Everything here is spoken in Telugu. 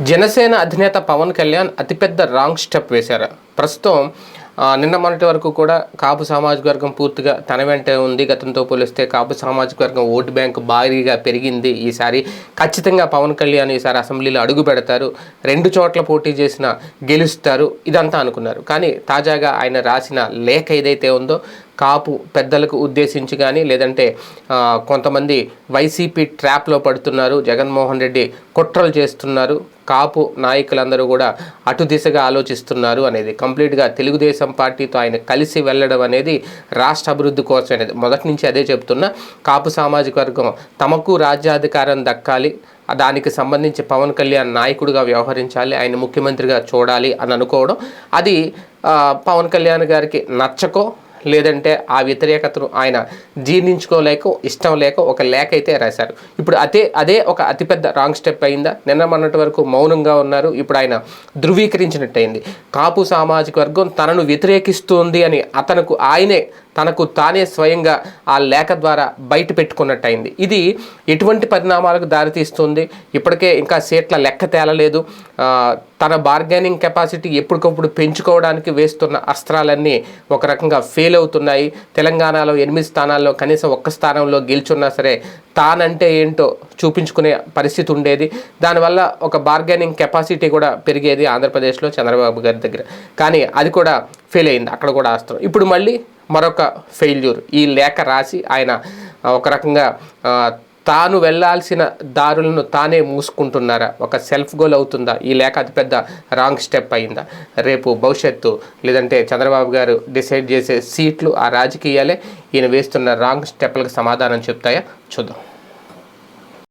జనసేన అధినేత పవన్ కళ్యాణ్ అతిపెద్ద రాంగ్ స్టెప్ వేశారు. ప్రస్తుతం నిన్న మొన్నటి వరకు కూడా కాపు సామాజిక వర్గం పూర్తిగా తన వెంటే ఉంది. గతంతో పోలిస్తే కాపు సామాజిక వర్గం ఓటు బ్యాంక్ భారీగా పెరిగింది. ఈసారి ఖచ్చితంగా పవన్ కళ్యాణ్ ఈసారి అసెంబ్లీలో అడుగు పెడతారు. రెండు చోట్ల పోటీ చేసిన గెలుస్తారు. ఇదంతా అనుకున్నారు. కానీ తాజాగా ఆయన రాసిన లేఖ ఏదైతే ఉందో కాపు పెద్దలకు ఉద్దేశించి కానీ లేదంటే కొంతమంది వైసీపీ ట్రాప్లో పడుతున్నారు. జగన్మోహన్ రెడ్డి కుట్రలు చేస్తున్నారు. కాపు నాయకులందరూ కూడా అటు దిశగా ఆలోచిస్తున్నారు అనేది కంప్లీట్గా తెలుగుదేశం పార్టీతో ఆయన కలిసి వెళ్ళడం అనేది రాష్ట్ర అభివృద్ధి కోసం అనేది. మొదటి నుంచి అదే చెప్తున్నా కాపు సామాజిక వర్గం తమకు రాజ్యాధికారం దక్కాలి దానికి సంబంధించి పవన్ కళ్యాణ్ నాయకుడిగా వ్యవహరించాలి ఆయన ముఖ్యమంత్రిగా చూడాలి అని అనుకోవడం. అది పవన్ కళ్యాణ్ గారికి నచ్చకో లేదంటే ఆ వ్యతిరేకతను ఆయన జీర్ణించుకోలేక ఇష్టం లేక ఒక లేఖ అయితే రాశారు. ఇప్పుడు అదే అదే ఒక అతిపెద్ద రాంగ్ స్టెప్ అయిందా? నిన్న మొన్నటి వరకు మౌనంగా ఉన్నారు. ఇప్పుడు ఆయన ధృవీకరించినట్టయింది. కాపు సామాజిక వర్గం తనను వ్యతిరేకిస్తుంది అని అతనుకు ఆయనే తనకు తానే స్వయంగా ఆ లేఖ ద్వారా బయట పెట్టుకున్నట్టయింది. ఇది ఎటువంటి పరిణామాలకు దారితీస్తుంది? ఇప్పటికే ఇంకా సీట్ల లెక్క తేలలేదు. తన బార్గెనింగ్ కెపాసిటీ ఎప్పటికప్పుడు పెంచుకోవడానికి వేస్తున్న అస్త్రాలన్నీ ఒక రకంగా ఫెయిల్ అవుతున్నాయి. తెలంగాణలో ఎనిమిది స్థానాల్లో కనీసం ఒక్క స్థానంలో గెలుచున్నా సరే తానంటే ఏంటో చూపించుకునే పరిస్థితి ఉండేది. దానివల్ల ఒక బార్గెనింగ్ కెపాసిటీ కూడా పెరిగేది ఆంధ్రప్రదేశ్లో చంద్రబాబు గారి దగ్గర. కానీ అది కూడా ఫెయిల్ అయింది. అక్కడ కూడా అస్త్రం ఇప్పుడు మళ్ళీ మరొక ఫెయిల్యూర్ ఈ లేఖ రాసి ఆయన ఒక రకంగా తాను వెళ్ళాల్సిన దారులను తానే మూసుకుంటున్నారా? ఒక సెల్ఫ్ గోల్ అవుతుందా? ఈ లేఖ అతిపెద్ద రాంగ్ స్టెప్ అయిందా? రేపు భవిష్యత్తు లేదంటే చంద్రబాబు గారు డిసైడ్ చేసే సీట్లు ఆ రాజకీయాలే. ఈయన వేస్తున్న రాంగ్ స్టెప్లకు సమాధానం చెప్తాయా? చూద్దాం.